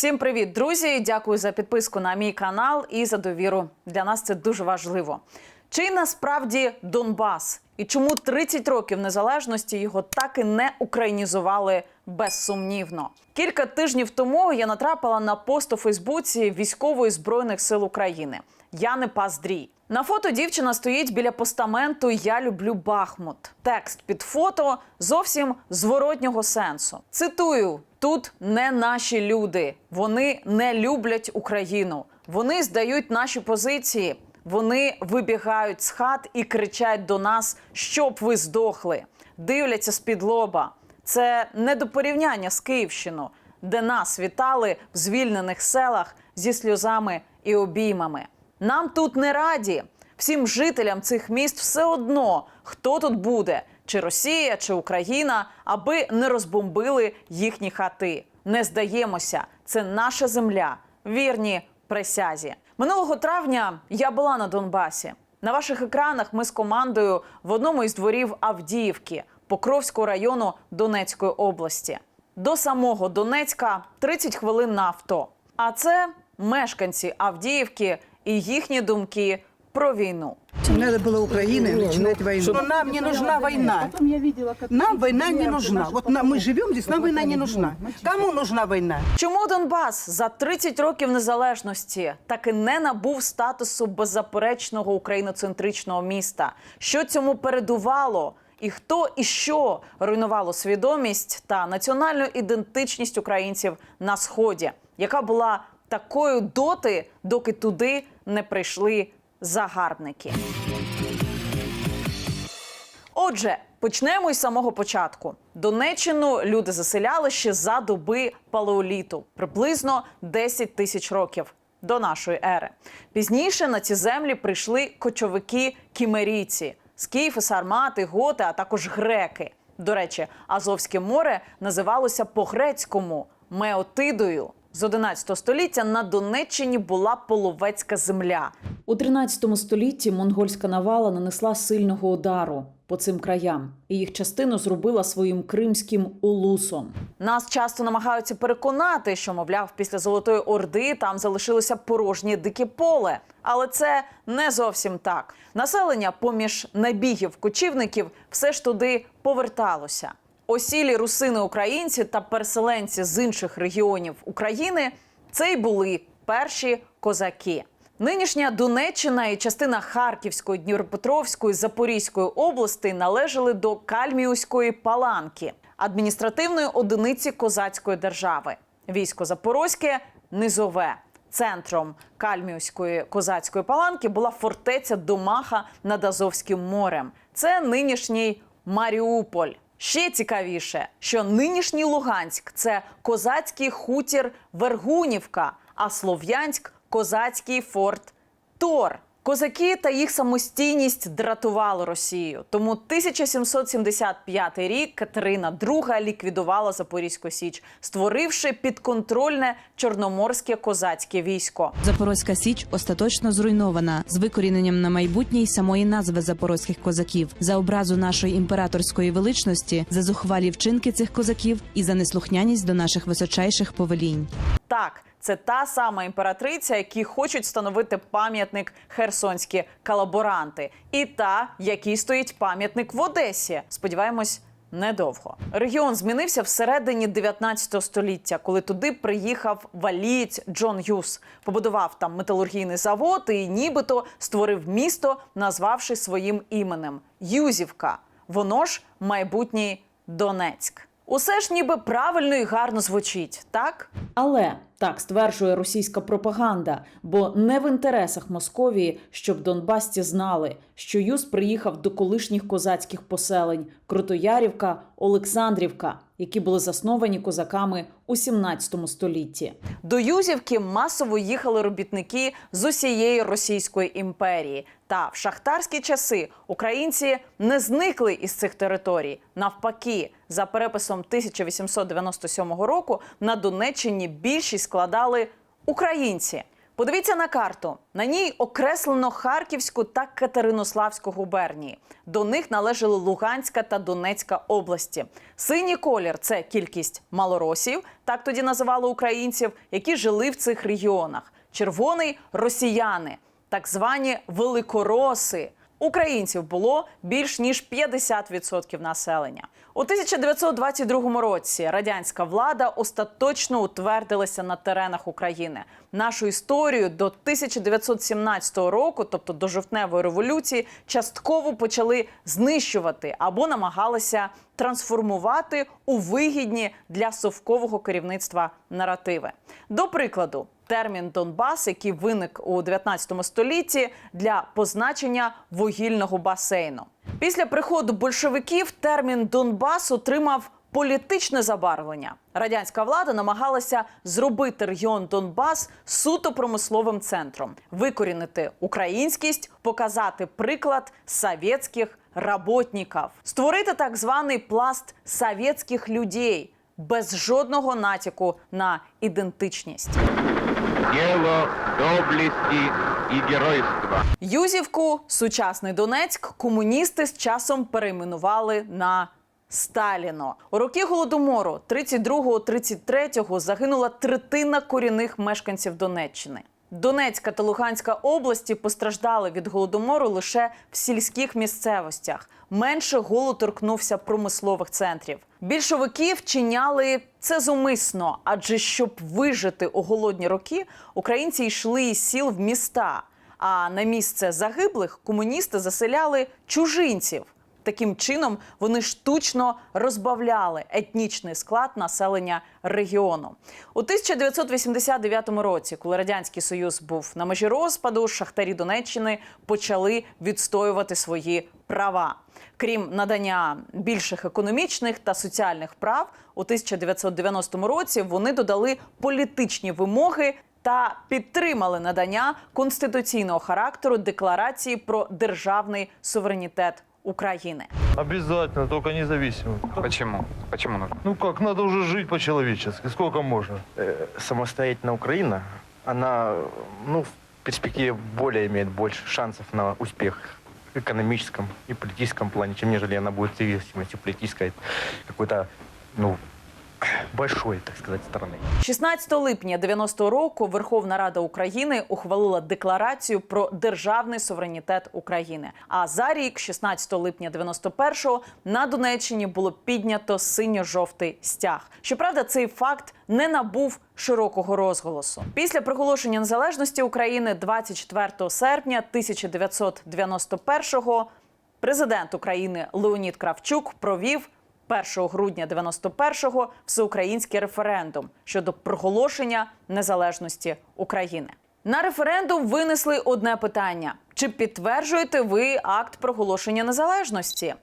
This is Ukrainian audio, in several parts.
Всім привіт, друзі! Дякую за підписку на мій канал і за довіру. Для нас це дуже важливо. Чи насправді Донбас і чому 30 років незалежності його так і не українізували безсумнівно? Кілька тижнів тому я натрапила на пост у Фейсбуці військової збройних сил України Яни Паздрій. На фото дівчина стоїть біля постаменту Я люблю Бахмут. Текст під фото зовсім зворотнього сенсу. Цитую: тут не наші люди, вони не люблять Україну. Вони здають наші позиції. Вони вибігають з хат і кричать до нас, щоб ви здохли. Дивляться з-під лоба. Це не до порівняння з Київщиною, де нас вітали в звільнених селах зі сльозами і обіймами. Нам тут не раді. Всім жителям цих міст все одно, хто тут буде, чи Росія, чи Україна, аби не розбомбили їхні хати. Не здаємося, це наша земля. Вірні присязі. Минулого травня я була на Донбасі. На ваших екранах ми з командою в одному із дворів Авдіївки, Покровського району Донецької області. До самого Донецька 30 хвилин на авто. А це мешканці Авдіївки і їхні думки про війну. Надо было Украины начинать войну. что нам не нужна война. Нам война не нужна. Вот на- мы живем здесь, нам война не нужна. Кому нужна война? Чому Донбас за 30 років незалежності так і не набув статусу беззаперечного україноцентричного міста? Що цьому передувало? І хто і що руйнувало свідомість та національну ідентичність українців на сході, яка була такою доти, доки туди не прийшли загарбники? Отже, почнемо із самого початку. Донеччину люди заселяли ще за доби палеоліту, приблизно 10 тисяч років до нашої ери. Пізніше на ці землі прийшли кочовики кімерійці, скіфи, сармати, готи, а також греки. До речі, Азовське море називалося по-грецькому Меотидою. З 11 століття на Донеччині була половецька земля. У 13 столітті монгольська навала нанесла сильного удару по цим краям, і їх частину зробила своїм кримським улусом. Нас часто намагаються переконати, що, мовляв, після Золотої Орди там залишилося порожнє дике поле. Але це не зовсім так. Населення поміж набігів кочівників все ж туди поверталося. Осілі русини українці та переселенці з інших регіонів України це й були перші козаки. Нинішня Донеччина і частина Харківської, Дніпропетровської, Запорізької областей належали до Кальміуської паланки, адміністративної одиниці козацької держави. Військо Запорозьке низове. Центром Кальміуської козацької паланки була фортеця Домаха над Азовським морем. Це нинішній Маріуполь. Ще цікавіше, що нинішній Луганськ це козацький хутір Вергунівка, а Слов'янськ козацький форт Тор. Козаки та їх самостійність дратували Росію. Тому 1775 рік Катерина II ліквідувала Запорізьку Січ, створивши підконтрольне чорноморське козацьке військо. Запорозька Січ остаточно зруйнована з викоріненням на майбутнє й самої назви запорозьких козаків за образу нашої імператорської величності, за зухвалі вчинки цих козаків і за неслухняність до наших височайших повелінь. Так, це та сама імператриця, які хочуть встановити пам'ятник херсонські колаборанти, і та, якій стоїть пам'ятник в Одесі. Сподіваємось. Недовго регіон змінився всередині 19 століття, коли туди приїхав валієць Джон Юс, побудував там металургійний завод і нібито створив місто, назвавши своїм іменем Юзівка. Воно ж майбутній Донецьк. Усе ж ніби правильно і гарно звучить, так? Але так стверджує російська пропаганда, бо не в інтересах Московії, щоб донбасці знали, що Юз приїхав до колишніх козацьких поселень Крутоярівка, Олександрівка, які були засновані козаками у 17 столітті. До Юзівки масово їхали робітники з усієї Російської імперії. Та в шахтарські часи українці не зникли із цих територій. Навпаки, за переписом 1897 року на Донеччині більшість складали українці. Подивіться на карту. На ній окреслено Харківську та Катеринославську губернії. До них належали Луганська та Донецька області. Синій колір це кількість малоросів, так тоді називали українців, які жили в цих регіонах. Червоний росіяни, так звані великороси. Українців було більш ніж 50% населення. У 1922 році радянська влада остаточно утвердилася на теренах України. Нашу історію до 1917 року, тобто до жовтневої революції, частково почали знищувати або намагалися трансформувати у вигідні для совкового керівництва наративи. До прикладу, термін Донбас, який виник у 19 столітті для позначення вугільного басейну. Після приходу большевиків термін Донбас отримав політичне забарвлення. Радянська влада намагалася зробити регіон Донбас суто промисловим центром, викорінити українськість, показати приклад совєтських работників, створити так званий пласт совєтських людей без жодного натяку на ідентичність. Дело доблести и геройства. Юзівку, сучасний Донецьк, комуністи з часом перейменували на Сталіно. У роки голодомору 32-33 загинула третина корінних мешканців Донеччини. Донецька та Луганська області постраждали від голодомору лише в сільських місцевостях. Менше голод торкнувся промислових центрів. Більшовики вчиняли це зумисно, адже щоб вижити у голодні роки, українці йшли із сіл в міста. А на місце загиблих комуністи заселяли чужинців. Таким чином вони штучно розбавляли етнічний склад населення регіону. У 1989 році, коли радянський союз був на межі розпаду, шахтарі Донеччини почали відстоювати свої права. Крім надання більших економічних та соціальних прав, у 1990 році вони додали політичні вимоги та підтримали надання конституційного характеру декларації про державний суверенітет України. Обязательно, только независимо. Почему? Почему нужно? Ну как, надо уже жить по-человечески. Сколько можно? э, самостоятельная Украина, она ну, в перспективе более имеет больше шансов на успех в экономическом и политическом плане, чем нежели она будет зависимостью политической какой-то, ну, большой, так сказать, страны. 16 липня 90 року Верховна Рада України ухвалила декларацію про державний суверенітет України. А за рік, 16 липня 91-го, на Донеччині було піднято синьо-жовтий стяг. Щоправда, цей факт не набув широкого розголосу. Після проголошення незалежності України 24 серпня 1991-го президент України Леонід Кравчук провів 1 грудня 91-го всеукраїнський референдум щодо проголошення незалежності України. На референдум винесли одне питання: чи підтверджуєте ви акт проголошення незалежності?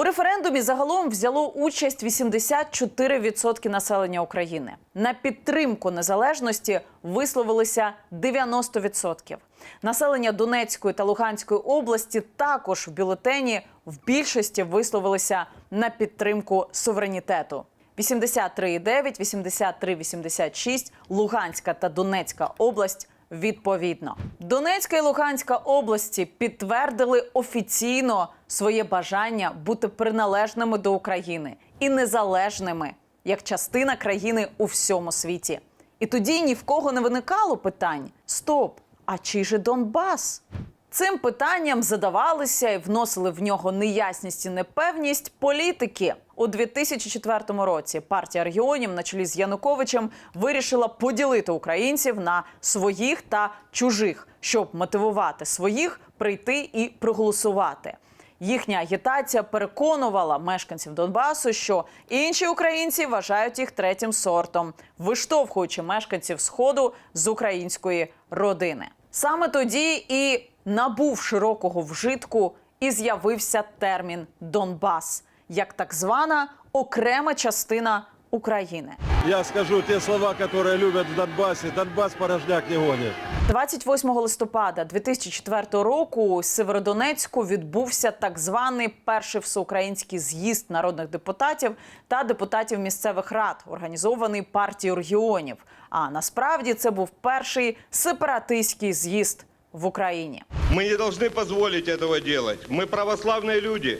У референдумі загалом взяло участь 84% населення України. На підтримку незалежності висловилися 90%. Населення Донецької та Луганської області також в бюлетені в більшості висловилися на підтримку суверенітету. 83,9, 83,86 Луганська та Донецька область відповідно. Донецька і Луганська області підтвердили офіційно своє бажання бути приналежними до України і незалежними як частина країни у всьому світі. І тоді ні в кого не виникало питань: стоп, а чий же Донбас? Цим питанням задавалися і вносили в нього неясність і непевність політики. У 2004 році партія регіонів на чолі з Януковичем вирішила поділити українців на своїх та чужих, щоб мотивувати своїх прийти і проголосувати. Їхня агітація переконувала мешканців Донбасу, що інші українці вважають їх третім сортом, виштовхуючи мешканців сходу з української родини. Саме тоді і набув широкого вжитку і з'явився термін Донбас як так звана окрема частина України. Я скажу те слова, которые любят в Донбассе. Донбасс порожняк не гонит. 28 листопада 2004 року у Северодонецьку відбувся так званий перший всеукраїнський з'їзд народних депутатів та депутатів місцевих рад, організований партією регіонів. А насправді це був перший сепаратистський з'їзд в Україні. Мы не должны позволить этого делать. Мы православные люди.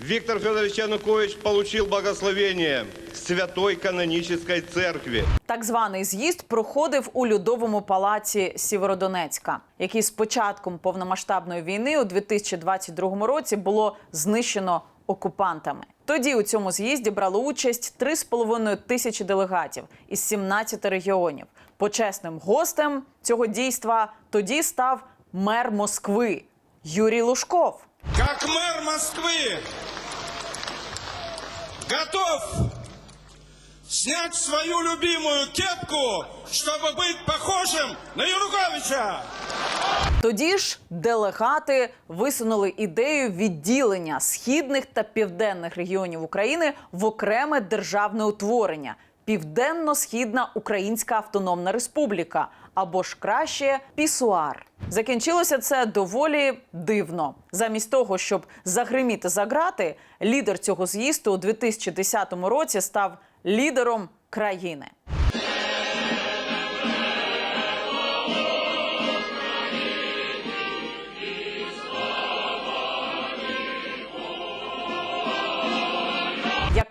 Виктор Федорович Янукович получил благословение Святой Канонической Церкви. Так званий з'їзд проходив у Людовому палаці Сєвєродонецька, який з початком повномасштабної війни у 2022 році було знищено окупантами. Тоді у цьому з'їзді брало участь 3,5 тисячі делегатів із 17 регіонів. Почесним гостем цього дійства тоді став мер Москви Юрій Лужков. как мэр Москвы, готов снять свою любимую кепку, чтобы быть похожим на Януковича. Тоді ж делегати висунули ідею відділення східних та південних регіонів України в окреме державне утворення Південно-Східна Українська Автономна Республіка або ж краще Пісуар. Закінчилося це доволі дивно. Замість того, щоб загриміти за грати, лідер цього з'їзду у 2010 році став лідером країни.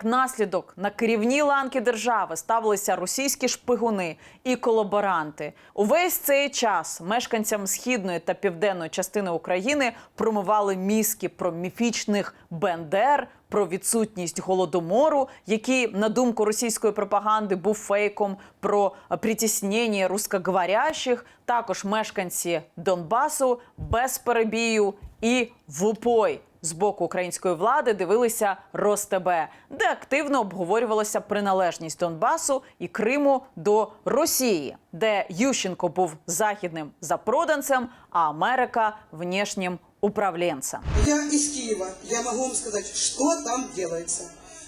Наслідок. На керівні ланки держави ставилися російські шпигуни і колаборанти. Увесь цей час мешканцям східної та південної частини України промивали мізки про міфічних бендер, про відсутність голодомору, який, на думку російської пропаганди, був фейком, про притіснення рускоговорящих, також мешканці Донбасу без перебію і в упой з боку української влади дивилися РосТБ, де активно обговорювалася приналежність Донбасу і Криму до Росії, де Ющенко був західним запроданцем, а Америка внішнім управлінцем. Я из Киева. Я могу вам сказать, что там делается.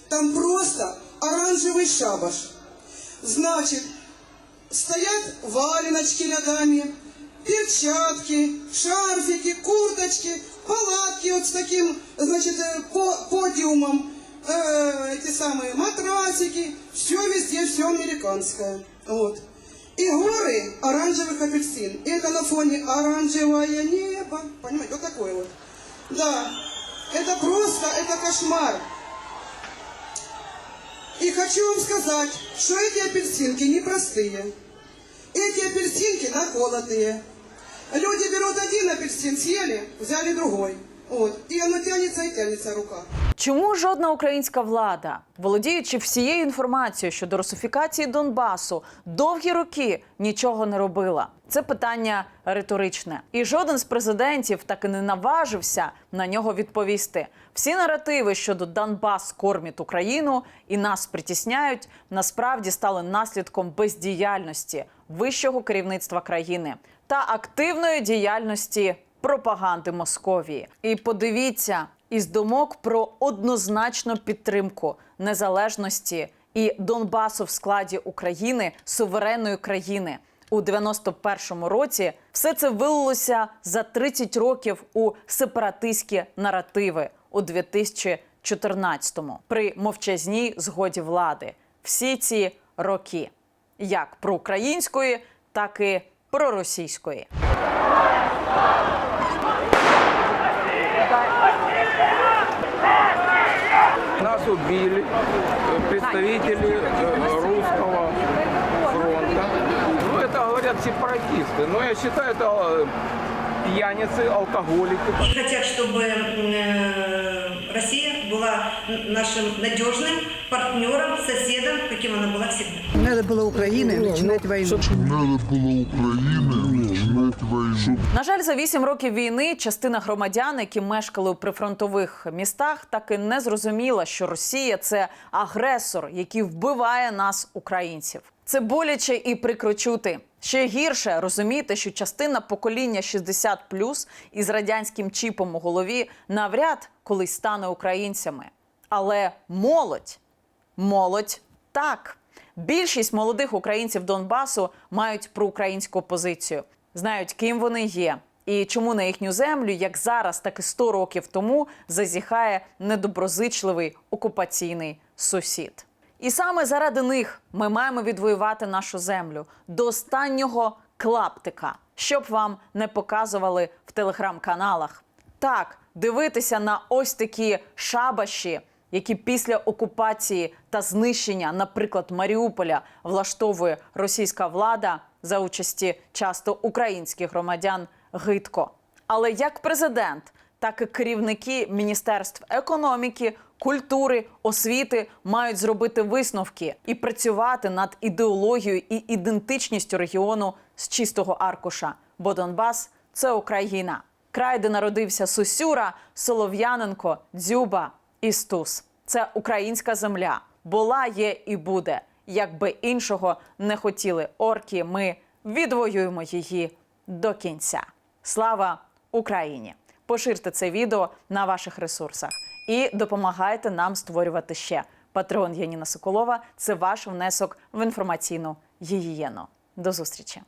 Там просто оранжевый шабаш. Значит, стоят валеночки ногами, перчатки, шарфики, курточки, палатки вот с таким, значит, э, по- подиумом, э, эти самые матрасики, все везде, все американское. Вот. И горы оранжевых апельсин. И это на фоне оранжевое небо. Понимаете, вот такое вот. Да, это просто, это кошмар. И хочу вам сказать, что эти апельсинки непростые. Эти апельсинки наколотые. Люди берут один апельсин, съели, взяли другой. Вот. И оно тянется и тянется рука. Чому жодна українська влада, володіючи всією інформацією щодо русифікації Донбасу, довгі роки нічого не робила? Це питання риторичне, і жоден з президентів так і не наважився на нього відповісти. Всі наративи щодо Донбас кормить Україну і нас притісняють, насправді стали наслідком бездіяльності вищого керівництва країни та активної діяльності пропаганди Московії. І подивіться, із думок про однозначну підтримку незалежності і Донбасу в складі України суверенної країни. У 91-му році все це вилилося за 30 років у сепаратистські наративи у 2014-му при мовчазній згоді влади. Всі ці роки, як проукраїнської, так і проросійської. Нас убили э, представители э, русского фронта. Ну, это говорят сепаратисты. Но я считаю, это э, пьяницы, алкоголики. Хотят, чтобы э, Россия была нашим надежным партнером, соседом, каким она была всегда. Надо было Украины начинать войну. На жаль, за вісім років війни частина громадян, які мешкали у прифронтових містах, так і не зрозуміла, що Росія це агресор, який вбиває нас, українців. Це боляче і прикро чути. Ще гірше розуміти, що частина покоління 60+, із радянським чіпом у голові навряд колись стане українцями. Але молодь Молодь так. Більшість молодих українців Донбасу мають проукраїнську позицію, знають, ким вони є. І чому на їхню землю, як зараз, так і 100 років тому, зазіхає недоброзичливий окупаційний сусід. І саме заради них ми маємо відвоювати нашу землю до останнього клаптика, щоб вам не показували в телеграм-каналах. Так, дивитися на ось такі шабаші, які після окупації та знищення, наприклад, Маріуполя, влаштовує російська влада за участі часто українських громадян гидко. Але як президент, так і керівники міністерств економіки, культури, освіти мають зробити висновки і працювати над ідеологією і ідентичністю регіону з чистого аркуша. Бо Донбас це Україна, край, де народився Сусюра, Солов'яненко, Дзюба і Стус. Це українська земля. Була, є і буде. Якби іншого не хотіли орки, ми відвоюємо її до кінця. Слава Україні! Поширте це відео на ваших ресурсах і допомагайте нам створювати ще. Патреон Яніна Соколова це ваш внесок в інформаційну гігієну. До зустрічі!